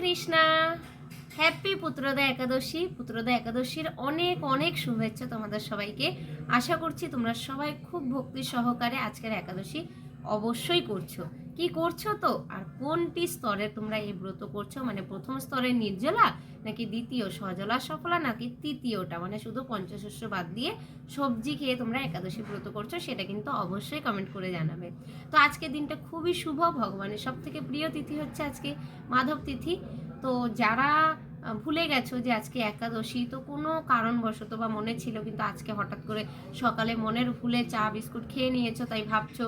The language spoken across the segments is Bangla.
কৃষ্ণা। হ্যাপি পুত্রদা একাদশী। পুত্রদা একাদশীর অনেক অনেক শুভেচ্ছা তোমাদের সবাইকে। আশা করছি তোমরা সবাই খুব ভক্তি সহকারে আজকের একাদশী অবশ্যই করছ। কি করছ তো? আর কোনটি স্তরে তোমরা এই ব্রত করছ? মানে প্রথম স্তরের নির্জলা নাকি দ্বিতীয় সজলা সফলা নাকি তৃতীয়টা? মানে শুধু পঞ্চশস্য বাদ দিয়ে সবজি খেয়ে তোমরা একাদশী ব্রত করছ, সেটা কিন্তু অবশ্যই কমেন্ট করে জানাবে। তো আজকের দিনটা খুবই শুভ। ভগবানের সব থেকে প্রিয় তিথি হচ্ছে আজকে মাধব তিথি। তো যারা ভুলে গেছো যে আজকে একাদশী, তো কোনো কারণবশত বা মনে ছিল কিন্তু আজকে হঠাৎ করে সকালে মনের ভুলে চা, বিস্কুট খেয়ে নিয়েছো তাই ভাবছ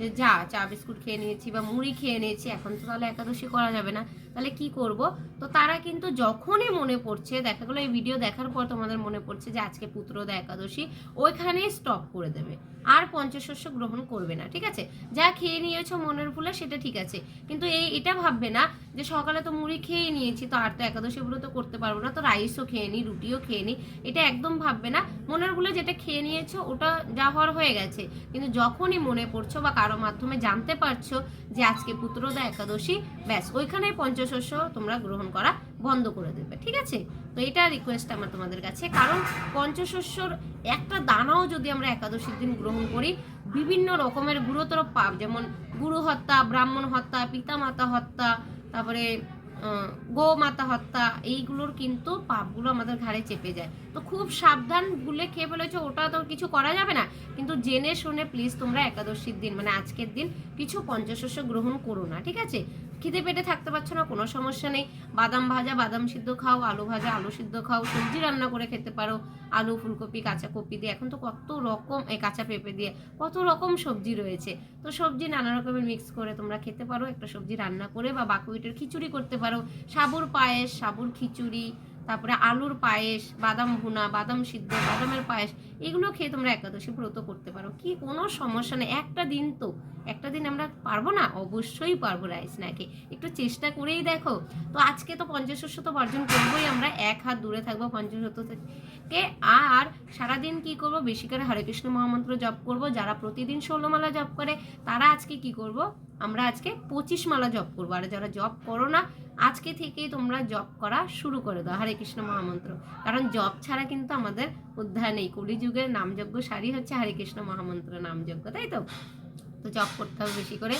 যে চা, বিস্কুট খেয়ে নিয়েছি বা মুড়ি খেয়ে নিয়েছি, এখন তো তাহলে একাদশী করা যাবে না। তাহলে কি করব? তো তারা কিন্তু যখনই মনে পড়ছে, দেখা গেলো এই ভিডিও দেখার পর তোমাদের মনে পড়ছে যে আজকে পুত্রদা একাদশী, ওইখানেই স্টপ করে দেবে। আর পঞ্চশস্য গ্রহণ করবে না, ঠিক আছে? যা খেয়ে নিয়েছো মনের ভুলে সেটা ঠিক আছে। কিন্তু এই, এটা ভাববে না যে সকালে তো মুড়ি খেয়ে নিয়েছি, তো আর তো একাদশী ব্রত করতে পারব না, তো রাইসও খেয়ে নিই রুটিও খেয়ে নিই এটা একদম ভাববে না। মনের ভুলে যেটা খেয়ে নিয়েছো, ওটা যা হওয়ার হয়ে গেছে। কিন্তু যখনই মনে পড়ছো বা কারও মাধ্যমে জানতে পারছ যে আজকে পুত্রদা একাদশী, ব্যাস ওইখানে পঞ্চশস্য তোমরা গ্রহণ করা বন্ধ করে দেবে ঠিক আছে? তো এটা রিকোয়েস্ট আমার তোমাদের কাছে। কারণ পঞ্চশস্যর একটা দানাও যদি আমরা একাদশীর দিন গ্রহণ করি বিভিন্ন রকমের গুরুতর পাপ যেমন গুরু হত্যা ব্রাহ্মণ হত্যা পিতামাতা হত্যা তারপরে আহ, গোমাতা হত্যা এইগুলোর কিন্তু পাপগুলো আমাদের ঘাড়ে চেপে যায়। তো খুব সাবধান ভুলে খেয়ে ফেলেছো ওটা তো কিছু করা যাবে না। কিন্তু জেনে শুনে প্লিজ তোমরা একাদশীর দিন মানে আজকের দিন কিছু পঞ্চশস্য গ্রহণ করো না ঠিক আছে? খিদে পেটে থাকতে পারছ না, কোনো সমস্যা নেই। বাদাম ভাজা, বাদাম সিদ্ধ খাও, আলু ভাজা, আলু সিদ্ধ খাও, সবজি রান্না করে খেতে পারো। আলু, ফুলকপি, কাঁচা কপি দিয়ে। এখন তো কত রকম, এই কাঁচা পেঁপে দিয়ে কত রকম সবজি রয়েছে। তো সবজি নানা রকমের মিক্স করে তোমরা খেতে পারো। একটা সবজি রান্না করে বা বাকুইটের খিচুড়ি করতে পারো। সাবুর পায়েস, সাবুর খিচুড়ি, তারপরে আলুর পায়েস, বাদাম ভুনা, বাদাম সিদ্ধ, বাদামের পায়েস এগুলো খেয়ে তোমরা একাদশী ব্রত করতে পারো। কি কোনো সমস্যা নেই। একটা দিন তো, একটা দিন আমরা পারব না? অবশ্যই পারব রাইস নাকি একটু চেষ্টা করেই দেখো। তো আজকে তো পঞ্চশস্য তো বর্জন করবোই আমরা। এক হাত দূরে থাকব পঞ্চশস্য থেকে। আর সারাদিন কি করব? বেশি করে হরে কৃষ্ণ মহামন্ত্র জপ করব। যারা প্রতিদিন ষোলো মালা জপ করে, তারা আজকে কি করব? আমরা আজকে পঁচিশ মালা জপ করব। আর যারা জপ করো না, আজকে থেকেই তোমরা জপ করা শুরু করে দাও। হরে কৃষ্ণ মহামন্ত্র। কারণ জপ ছাড়া কিন্তু আমাদের উদ্ধার নেই। কলিযুগের নামযজ্ঞ শাড়ি হচ্ছে হরে কৃষ্ণ মহামন্ত্র নামযজ্ঞ তাই তো? তো জপ করতে হবে বেশি করে।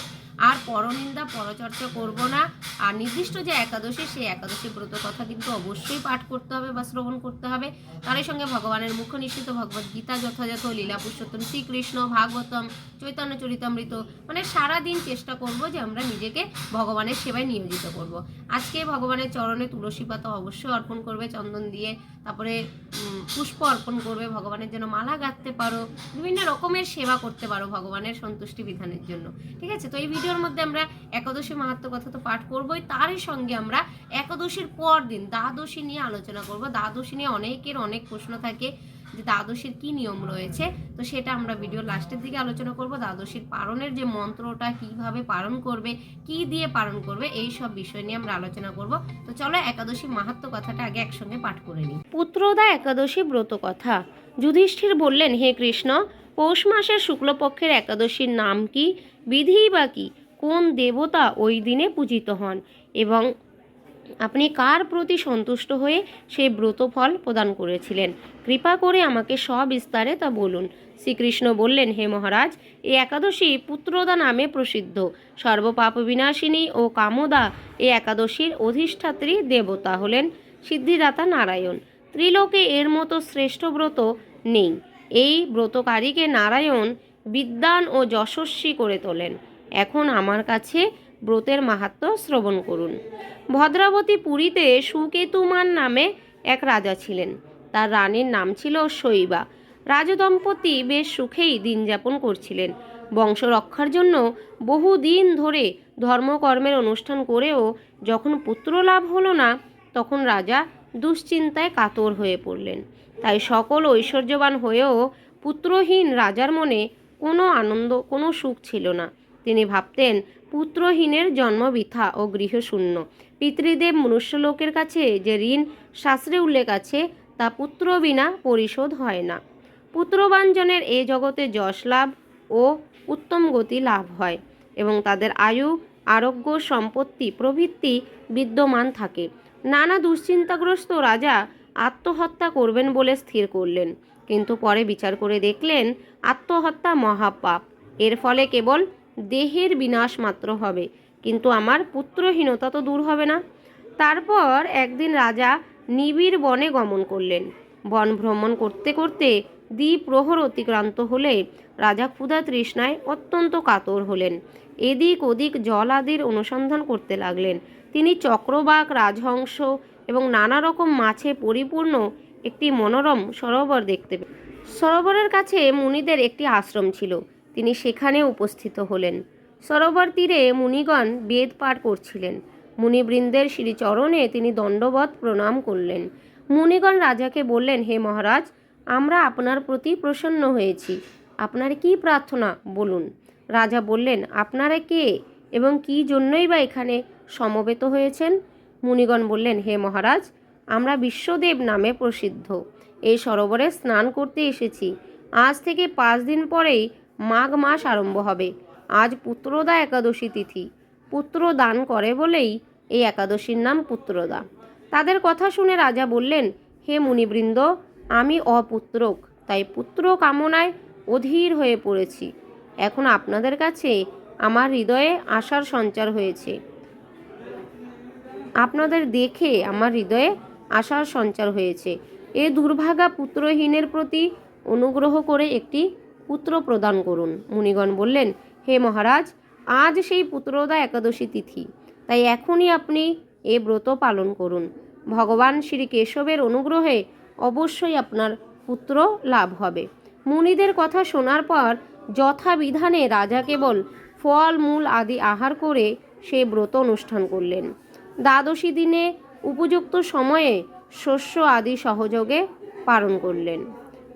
আর পরনিন্দা, পরচর্চা করব না। আর নির্দিষ্ট যে একাদশী, সেই একাদশী ব্রত কথা কিন্তু অবশ্যই পাঠ করতে হবে বা শ্রবণ করতে হবে। তারই সঙ্গে ভগবানের মুখ নিশ্চিত ভগবদ গীতা, যথাযথ লীলা পুরুষোত্তম, শ্রীকৃষ্ণ, ভাগবতম, চৈতন্য চরিতামৃত মানে সারা দিন চেষ্টা করব যে আমরা নিজেকে ভগবানের সেবায় নিয়োজিত করব। আজকে ভগবানের চরণে তুলসী পাতা অবশ্যই অর্পণ করবে, চন্দন দিয়ে, তারপরে পুষ্প অর্পণ করবে ভগবানের জন্য, মালা গাঁথতে পারো, বিভিন্ন রকমের সেবা করতে পারো ভগবানের সন্তুষ্টি বিধানের জন্য। ঠিক আছে? তো এই ভিডিওর মধ্যে আমরা একাদশী মাহাত্ম কথা তো পাঠ করবোই। তারই সঙ্গে আমরা একাদশীর পর দিন দ্বাদশী নিয়ে আলোচনা করব। দ্বাদশী নিয়ে অনেকের অনেক প্রশ্ন থাকে। যে দ্বাদশীর কি নিয়ম রয়েছে, তো সেটা আমরা ভিডিও লাস্টের দিকে আলোচনা করব। দ্বাদশীর পালনের যে মন্ত্রটা কীভাবে পালন করবে, কি দিয়ে পালন করবে, এই সব বিষয় নিয়ে আমরা আলোচনা করব। তো চলো একাদশী মাহাত্ম কথাটা আগে একসঙ্গে পাঠ করে নিই। পুত্রদা একাদশী ব্রত কথা। যুধিষ্ঠির বললেন, হে কৃষ্ণ, পৌষ মাসের শুক্লপক্ষের একাদশীর নাম কি? বিধি বা কি? কোন দেবতা ওই দিনে পূজিত হন? এবং আপনি কার প্রতি সন্তুষ্ট হয়ে সেই ব্রতফল প্রদান করেছিলেন? কৃপা করে আমাকে সবিস্তারে তা বলুন। শ্রীকৃষ্ণ বললেন, হে মহারাজ এই একাদশী পুত্রদা নামে প্রসিদ্ধ। সর্বপাপ বিনাশিনী ও কামদা এই একাদশীর অধিষ্ঠাত্রী দেবতা হলেন সিদ্ধিদাতা নারায়ণ। ত্রিলোকে এর মতো শ্রেষ্ঠ ব্রত নেই। এই ব্রতকারীকে নারায়ণ বিদ্বান ও যশস্বী করে তোলেন। এখন আমার কাছে ব্রতের মাহাত্ম্য শ্রবণ করুন। ভদ্রাবতী পুরীতে সুকেতুমান নামে এক রাজা ছিলেন। তার রানীর নাম ছিল শৈবা। রাজদম্পতি বেশ সুখেই দিন যাপন করছিলেন। বংশ রক্ষার জন্য বহুদিন ধরে ধর্মকর্মের অনুষ্ঠান করেও যখন পুত্র লাভ হলো না, তখন রাজা দুশ্চিন্তায় কাতর হয়ে পড়লেন। তাই সকল ঐশ্বর্যবান হয়েও পুত্রহীন রাজার মনে কোনো আনন্দ, কোনো সুখ ছিল না। তিনি ভাবতেন পুত্রহীনের জন্ম ও গৃহশূন্য। পিতৃদেব মনুষ্যলোকের কাছে যে ঋণ, শাস্ত্রে উল্লেখ আছে, তা পুত্র বিনা পরিশোধ হয় না। পুত্রবাঞ্জনের এ জগতে যশ লাভ ও উত্তম গতি লাভ হয় এবং তাদের আয়ু, আরোগ্য, সম্পত্তি প্রভৃতি বিদ্যমান থাকে। নানা দুশ্চিন্তাগ্রস্ত রাজা আত্মহত্যা করবেন বলে স্থির করলেন, কিন্তু পরে বিচার করে দেখলেন আত্মহত্যা মহাপাপ। এর ফলে কেবল দেহের বিনাশ মাত্র হবে। কিন্তু আমার পুত্রহীনতা তো দূর হবে না। তারপর একদিন রাজা নিবিড় বনে গমন করলেন। বন ভ্রমণ করতে করতে দ্বিপ্রহর অতিক্রান্ত হলে রাজা ক্ষুধা তৃষ্ণায় অত্যন্ত কাতর হলেন। এদিক ওদিক জল আদির অনুসন্ধান করতে লাগলেন। তিনি চক্রবাক, রাজহংস এবং নানা রকম মাছে পরিপূর্ণ একটি মনোরম সরোবর দেখতে সরোবরের কাছে মুনিদের একটি আশ্রম ছিল। তিনি সেখানে উপস্থিত হলেন। সরোবর তীরে মুনিগণ বেদ পাঠ করছিলেন। মুনিবৃন্দের শ্রীচরণে তিনি দণ্ডবত প্রণাম করলেন। মুনিগণ রাজাকে বললেন, হে মহারাজ, আমরা আপনার প্রতি প্রসন্ন হয়েছি। আপনার কি প্রার্থনা? বলুন। রাজা বললেন, আপনারা কে এবং কি জন্যই বা এখানে সমবেত হয়েছেন? মুনিগণ বললেন, হে মহারাজ, আমরা বিশ্বদেব নামে প্রসিদ্ধ। এই সরোবরে স্নান করতে এসেছি। আজ থেকে পাঁচ দিন পরেই মাঘ মাস আরম্ভ হবে। আজ পুত্রদা একাদশী তিথি। পুত্র দান করে বলেই এই একাদশীর নাম পুত্রদা। তাদের কথা শুনে রাজা বললেন, হে মুনিবৃন্দ, আমি অপুত্রক, তাই পুত্র কামনায় অধীর হয়ে পড়েছি। এখন আপনাদের কাছে আমার হৃদয়ে আশার সঞ্চার হয়েছে। আপনাদের দেখে আমার হৃদয়ে আশার সঞ্চার হয়েছে। এ দুর্ভাগা পুত্রহীনের প্রতি অনুগ্রহ করে একটি পুত্র প্রদান করুন। মুনিগণ বললেন, হে মহারাজ, আজ সেই পুত্রদা একাদশী তিথি। তাই এখনই আপনি এ ব্রত পালন করুন। ভগবান শ্রী কেশবের অনুগ্রহে অবশ্যই আপনার পুত্র লাভ হবে। মুনিদের কথা শোনার পর যথাবিধানে রাজা কেবল ফল, মূল আদি আহার করে সেই ব্রত অনুষ্ঠান করলেন। দ্বাদশী দিনে উপযুক্ত সময়ে শস্য আদি সহযোগে পালন করলেন।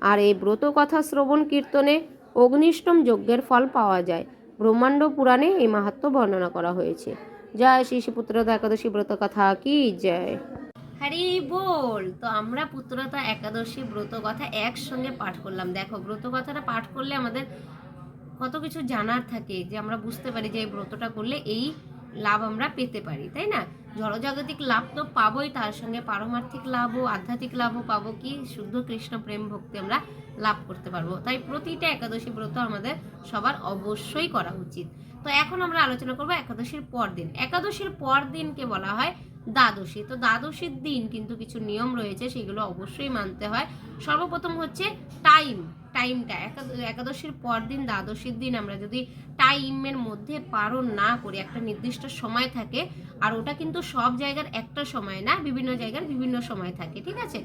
আর এই ব্রত কথা শ্রবণ কীর্তনে অগ্নিষ্টম যজ্ঞের ফল পাওয়া যায়। ব্রহ্মাণ্ড পুরাণে এই মাহাত্ম্য বর্ণনা করা হয়েছে। জয় পুত্রদা একাদশী ব্রত কথা কি জয়। হরি বল। তো আমরা পুত্রতা একাদশী ব্রত কথা একসঙ্গে পাঠ করলাম। দেখো ব্রত কথাটা পাঠ করলে আমাদের কত কিছু জানার থাকে যে আমরা বুঝতে পারি যে এই ব্রতটা করলে এই লাভ আমরা পেতে পারি, তাই না? জড়জাগতিক লাভ তো পাবোই, তার সঙ্গে পারমার্থিক লাভও, আধ্যাত্মিক লাভও পাবো কি? শুদ্ধ কৃষ্ণ প্রেম ভক্তি আমরা লাভ করতে পারব। তাই প্রতিটা একাদশী ব্রত আমাদের সবার অবশ্যই করা উচিত। তো এখন আমরা আলোচনা করব একাদশীর পর দিন একাদশীর পর দিনকে বলা হয় দ্বাদশী। তো দ্বাদশীর দিন কিন্তু কিছু নিয়ম রয়েছে, সেগুলো অবশ্যই মানতে হয়। সর্বপ্রথম হচ্ছে টাইম টাইমটা একাদশীর পর দিন দ্বাদশীর দিন আমরা যদি টাইমের মধ্যে পারণ না করি, একটা নির্দিষ্ট সময় থাকে আর ওটা কিন্তু সব জায়গার একটা সময় না, বিভিন্ন জায়গার বিভিন্ন সময় থাকে, ঠিক আছে?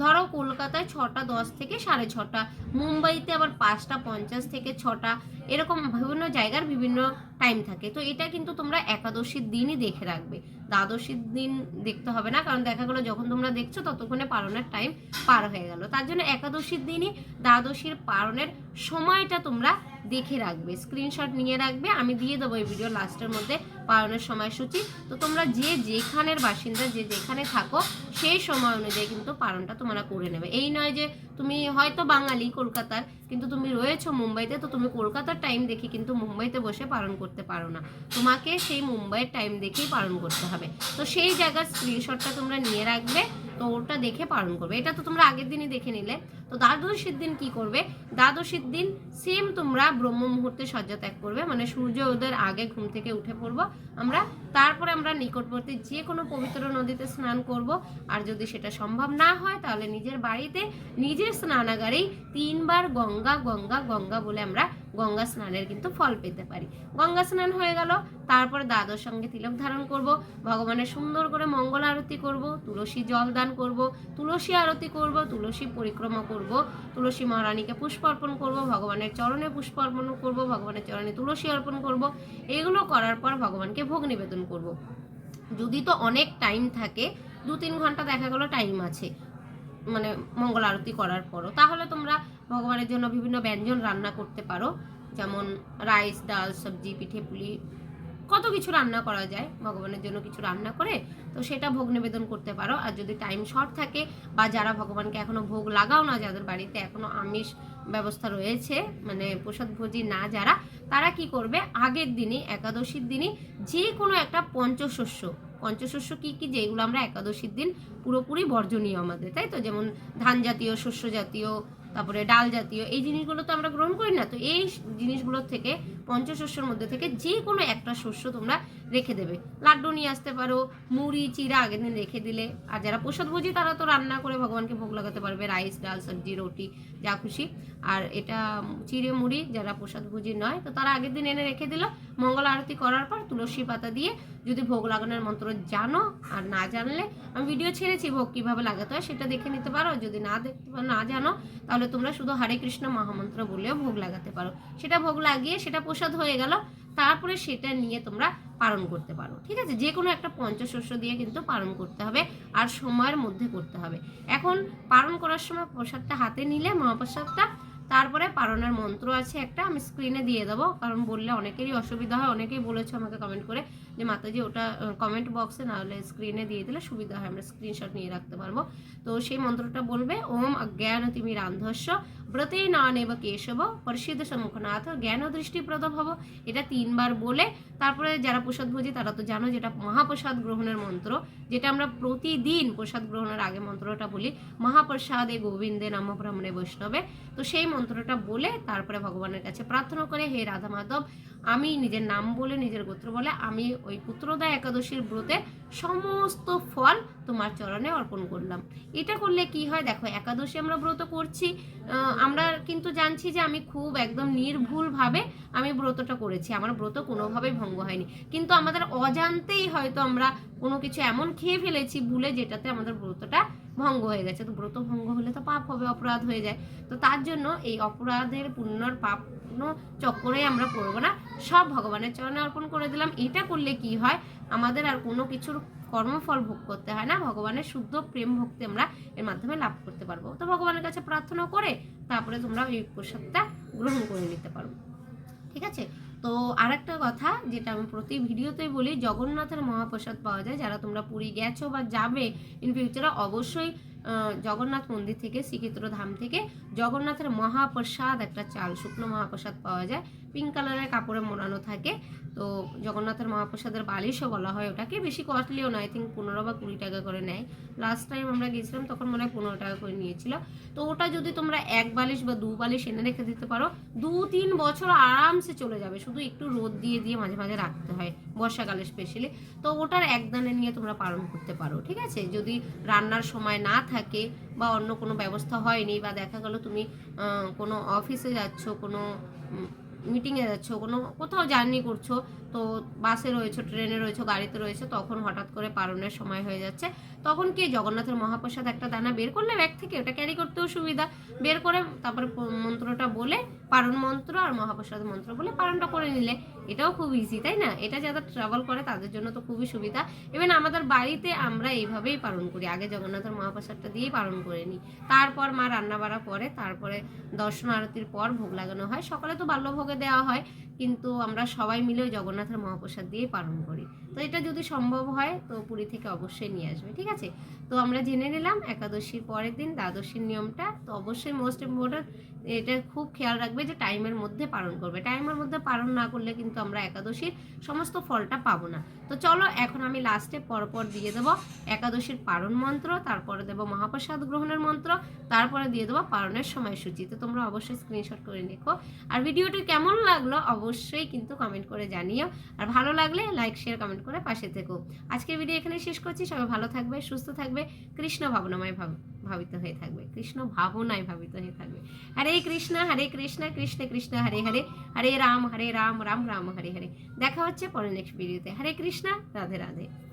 ধরো কলকাতায় ছটা দশ থেকে সাড়ে ছটা, মুম্বাইতে আবার পাঁচটা পঞ্চাশ থেকে ছটা, এরকম বিভিন্ন জায়গার বিভিন্ন টাইম থাকে। তো এটা কিন্তু তোমরা একাদশীর দিনই দেখে রাখবে। দ্বাদশীর দিন দেখতে হবে না, কারণ দেখা গেলো যখন তোমরা দেখছ ততক্ষণে পালনের টাইম পার হয়ে গেল। তার জন্য একাদশীর দিনই দ্বাদশীর পালনের সময়টা তোমরা দেখে রাখবে। স্ক্রিনশট নিয়ে রাখবে। আমি দিয়ে দেবো এই ভিডিও লাস্টের মধ্যে। পালনের সময়সূচি। তো তোমরা যে যেখানের বাসিন্দা, যে যেখানে থাকো, সেই সময় অনুযায়ী কিন্তু পালনটা তোমরা করে নেবে। এই নয় যে তুমি হয়তো বাঙালি কলকাতার, কিন্তু তুমি রয়েছো মুম্বাইতে, তো তুমি কলকাতার টাইম দেখে কিন্তু মুম্বাইতে বসে পালন করতে পারো না। তোমাকে সেই মুম্বাইয়ের টাইম দেখেই পালন করতে হবে। তো সেই জায়গার স্ক্রিনশটটা তোমরা নিয়ে রাখবে। তো ওটা দেখে পালন করবে। এটা তো তোমরা আগের দিনই দেখে নিলে। তো দ্বাদশীর দিন কি করবে? দ্বাদশীর দিন সেম তোমরা ব্রহ্ম মুহূর্তে শয্যা ত্যাগ করবে। মানে সূর্য ওদের আগে ঘুম থেকে উঠে পড়ব। আমরা তারপরে আমরা নিকটবর্তী যে কোনো পবিত্র নদীতে স্নান করব। আর যদি সেটা সম্ভব না হয়, তাহলে নিজের বাড়িতে নিজের স্নানাগারেই তিনবার গঙ্গা গঙ্গা গঙ্গা বলে আমরা গঙ্গা স্নানের কিন্তু ফল পেতে পারি। গঙ্গা স্নান হয়ে গেল, তারপরে দাদর সঙ্গে তিলক ধারণ করব, ভগবানের সুন্দর করে মঙ্গল আরতি করব, তুলসী জল দান করব, তুলসী আরতি করব, তুলসী পরিক্রমা করব, তুলসী মহারানীকে পুষ্প অর্পণ করব, ভগবানের চরণে পুষ্প অর্পণ করব, ভগবানের চরণে তুলসী অর্পণ করব, এগুলো করার পর ভগবানকে ভোগ নিবেদন করব। যদি তো অনেক টাইম থাকে দু তিন ঘণ্টা দেখা গেলো টাইম আছে মানে মঙ্গল আরতি করার পরও, তাহলে তোমরা ভগবানের জন্য বিভিন্ন ব্যঞ্জন রান্না করতে পারো। যেমন রাইস, ডাল, সবজি, পিঠে পুলি, কত কিছু রান্না করা যায়। ভগবানের জন্য কিছু রান্না করে তো সেটা ভোগ নিবেদন করতে পারো। আর যদি টাইম শর্ট থাকে বা যারা ভগবানকে এখনও ভোগ লাগাও না যাদের বাড়িতে এখনও আমিষ ব্যবস্থা রয়েছে মানে প্রসাদ ভোজি না যারা, তারা কি করবে? আগের দিনই, একাদশীর দিনই যে কোনো একটা পঞ্চশস্য পঞ্চশস্য কী কী, যেগুলো আমরা একাদশীর দিন পুরোপুরি বর্জনীয় আমাদের, তাই তো? যেমন ধান জাতীয়, শস্য জাতীয়, তারপরে ডাল জাতীয়, এই জিনিসগুলো তো আমরা গ্রহণ করি না। তো এই জিনিসগুলোর থেকে পঞ্চশস্যের মধ্যে থেকে যে কোনো একটা শস্য তোমরা রেখে দেবে। লাড্ডু নিয়ে আসতে পারো, মুড়ি চিরা আগের দিন রেখে দিলে। আর যারা প্রসাদ ভোজি, তারা তো রান্না করে ভগবানকে ভোগ লাগাতে পারবে, রাইস, ডাল, সবজি, রুটি, যা খুশি। আর এটা চিড়ে মুড়ি, যারা প্রসাদ ভোজি নয়, তো তারা আগের দিন এনে রেখে দিল। মঙ্গল আরতি করার পর তুলসী পাতা দিয়ে যদি ভোগ লাগানোর মন্ত্র জানো আর না জানলে, আমি ভিডিও ছেড়েছি ভোগ কীভাবে লাগাতে হয়, সেটা দেখে নিতে পারো। যদি না দেখতে পারো, না জানো, তাহলে তোমরা শুধু হরে কৃষ্ণ মহামন্ত্র বলেও ভোগ লাগাতে পারো। সেটা ভোগ লাগিয়ে, সেটা প্রসাদ হয়ে গেল, তারপরে সেটা নিয়ে তোমরা পালন করতে পারো, ঠিক আছে? যে কোনো একটা পঞ্চশস্য দিয়ে কিন্তু পালন করতে হবে আর সময়ের মধ্যে করতে হবে। এখন পালন করার সময় প্রসাদটা হাতে নিলে, মহাপ্রসাদটা, তারপরে পালনের মন্ত্র আছে একটা, আমি স্ক্রিনে দিয়ে দেবো, কারণ বললে অনেকেরই অসুবিধা হয়, অনেকেই বলেছে আমাকে কমেন্ট করে যে মাতাজি, ওটা কমেন্ট বক্সে না হলে স্ক্রিনে দিয়ে দিলে সুবিধা হয়। আমরা স্ক্রিনশট নিয়ে রাখতে পারব। তো সেই মন্ত্রটা বলবে, ওম অজ্ঞান তিমি রান্ধস্য ব্রতে না নেব কেশব পরিষিদ্ধ সম্মুখনাথ জ্ঞান দৃষ্টিপ্রদ ভব। এটা তিনবার বলে, তারপরে যারা প্রসাদ ভোজি, তারা তো জানো যেটা মহাপ্রসাদ গ্রহণের মন্ত্র, যেটা আমরা প্রতিদিন প্রসাদ গ্রহণের আগে মন্ত্রটা বলি, মহাপ্রসাদে গোবিন্দে নম ব্রাহ্মণে বৈষ্ণবে। তো সেই মন্ত্রটা বলে, তারপরে ভগবানের কাছে প্রার্থনা করে, হে রাধা মাধব আমি নিজের নাম বলে, নিজের গোত্র বলে, আমি ওই পুত্রদা একাদশীর ব্রতে সমস্ত ফল তোমার চরণে অর্পণ করলাম। এটা করলে কি হয়? দেখো, একাদশী আমরা ব্রত করছি। আমরা কিন্তু জানছি যে আমি খুব একদম নির্ভুলভাবে আমি ব্রতটা করেছি। আমার ব্রত কোনোভাবেই ভঙ্গ হয়নি। কিন্তু আমাদের অজান্তেই হয়তো আমরা কোনো কিছু এমন খেয়ে ফেলেছি ভুলে যেটাতে আমাদের ব্রতটা ভঙ্গ হয়ে গেছে। তো ব্রত ভঙ্গ হলে তো পাপ হবে, অপরাধ হয়ে যায়। তো তার জন্য এই অপরাধের পুণ্যর পাপ কোনো চক্করে আমরা পড়ব না। সব ভগবানের চরণে অর্পণ করে দিলাম। এটা করলে কি হয়? আমাদের আর কোনো কিছুর কর্মফল ভোগ করতে হয় না। ভগবানের শুদ্ধ প্রেম ভক্তি আমরা এর মাধ্যমে লাভ করতে পারব। তো ভগবানের কাছে প্রার্থনা করে তারপরে তোমরা ওই প্রসাদটা গ্রহণ করে নিতে পারো। ঠিক আছে? তো আরেকটা কথা যেটা আমি প্রতি ভিডিওতেই বলি, জগন্নাথের মহাপ্রসাদ পাওয়া যায়। যারা তোমরা পুরী গেছো বা যাবে ইন ফিউচারে অবশ্যই জগন্নাথ মন্দির থেকে শ্রীক্ষেত্র ধাম থেকে জগন্নাথের মহাপ্রসাদ, একটা চাল, শুকনো মহাপ্রসাদ পাওয়া যায়। পিঙ্ক কালারের কাপড়ে মোড়ানো থাকে। তো জগন্নাথের মহাপ্রসাদের বালিশও বলা হয় ওটাকে। বেশি কস্টলিও না আই থিঙ্ক পনেরো বা কুড়ি টাকা করে নেয়। লাস্ট টাইম আমরা গেছিলাম তখন মনে হয় পনেরো টাকা করে নিয়েছিল। তো ওটা যদি তোমরা এক বালিশ বা দু বালিশ এনে রেখে দিতে পারো দু তিন বছর আরামসে চলে যাবে। শুধু একটু রোদ দিয়ে দিয়ে মাঝে মাঝে রাখতে হয়, বর্ষাকালে স্পেশালি তো ওটার একদানে নিয়ে তোমরা পালন করতে পারো, ঠিক আছে? যদি রান্নার সময় না থাকে বা অন্য কোনো ব্যবস্থা হয়নি বা দেখা গেল তুমি কোনো অফিসে যাচ্ছ, কোনো মিটিংয়ে যাচ্ছ, কোনো কোথাও জার্নি করছ, তো বাসে রয়েছো ট্রেনে রয়েছো, গাড়িতে রয়েছো, তখন হঠাৎ করে পালনের সময় হয়ে যাচ্ছে। তখন কি জগন্নাথের মহাপ্রসাদ একটা দানা বের করলে ব্যাগ থেকে? ওটা ক্যারি করতেও সুবিধা। বের করে তারপরে মন্ত্রটা বলে পারণ মন্ত্র আর মহাপ্রসাদ মন্ত্র বলে পারণটা করে নিলে। এটাও খুব ইজি তাই না? এটা যারা ট্রাভেল করে তাদের জন্য তো খুবই সুবিধা। ইভেন আমাদের বাড়িতে আমরা এইভাবেই পালন করি। আগে জগন্নাথের মহাপ্রসাদটা দিয়েই পালন করে নিই। তারপর মা রান্না বাড়া করে, তারপরে দর্শন আরতির পর ভোগ লাগানো হয়। সকালে তো বাল্যভোগে দেওয়া হয়, কিন্তু আমরা সবাই মিলে জগন্নাথের মহাপ্রসাদ দিয়েই পালন করি। তো এটা যদি সম্ভব হয়, তো পুরী থেকে অবশ্যই নিয়ে আসবে, ঠিক আছে? তো আমরা জেনে নিলাম, একাদশীর পরের দিন দ্বাদশীর নিয়মটা। তো অবশ্যই মোস্ট ইম্পর্টেন্ট এটা খুব খেয়াল রাখবে যে টাইমের মধ্যে পালন করবে। টাইমের মধ্যে পালন না করলে কিন্তু আমরা একাদশীর সমস্ত ফলটা পাবো না। তো চলো, এখন আমি লাস্টে পরপর দিয়ে দেবো একাদশীর পালন মন্ত্র, তারপরে দেবো মহাপ্রসাদ গ্রহণের মন্ত্র, তারপরে দিয়ে দেবো পালনের সময়সূচি। তো তোমরা অবশ্যই স্ক্রিনশট করে রেখো। আর ভিডিওটি কেমন লাগল অবশ্যই কিন্তু কমেন্ট করে জানিও। আর ভালো লাগলে লাইক শেয়ার কমেন্ট করে পাশে থেকো। আজকের ভিডিও এখানে শেষ করছি। সবাই ভালো থাকবে, সুস্থ থাকবে, কৃষ্ণ ভাবনাময় ভাব ভাবিত হয়ে থাকবে। কৃষ্ণ ভাবনায় ভাবিত হয়ে থাকবে। হরে কৃষ্ণ হরে কৃষ্ণ কৃষ্ণ কৃষ্ণ, হরে হরে হরে রাম হরে রাম রাম রাম। হরে হরে। দেখা হচ্ছে পরের নেক্সট ভিডিওতে হরে কৃষ্ণা রাধে রাধে।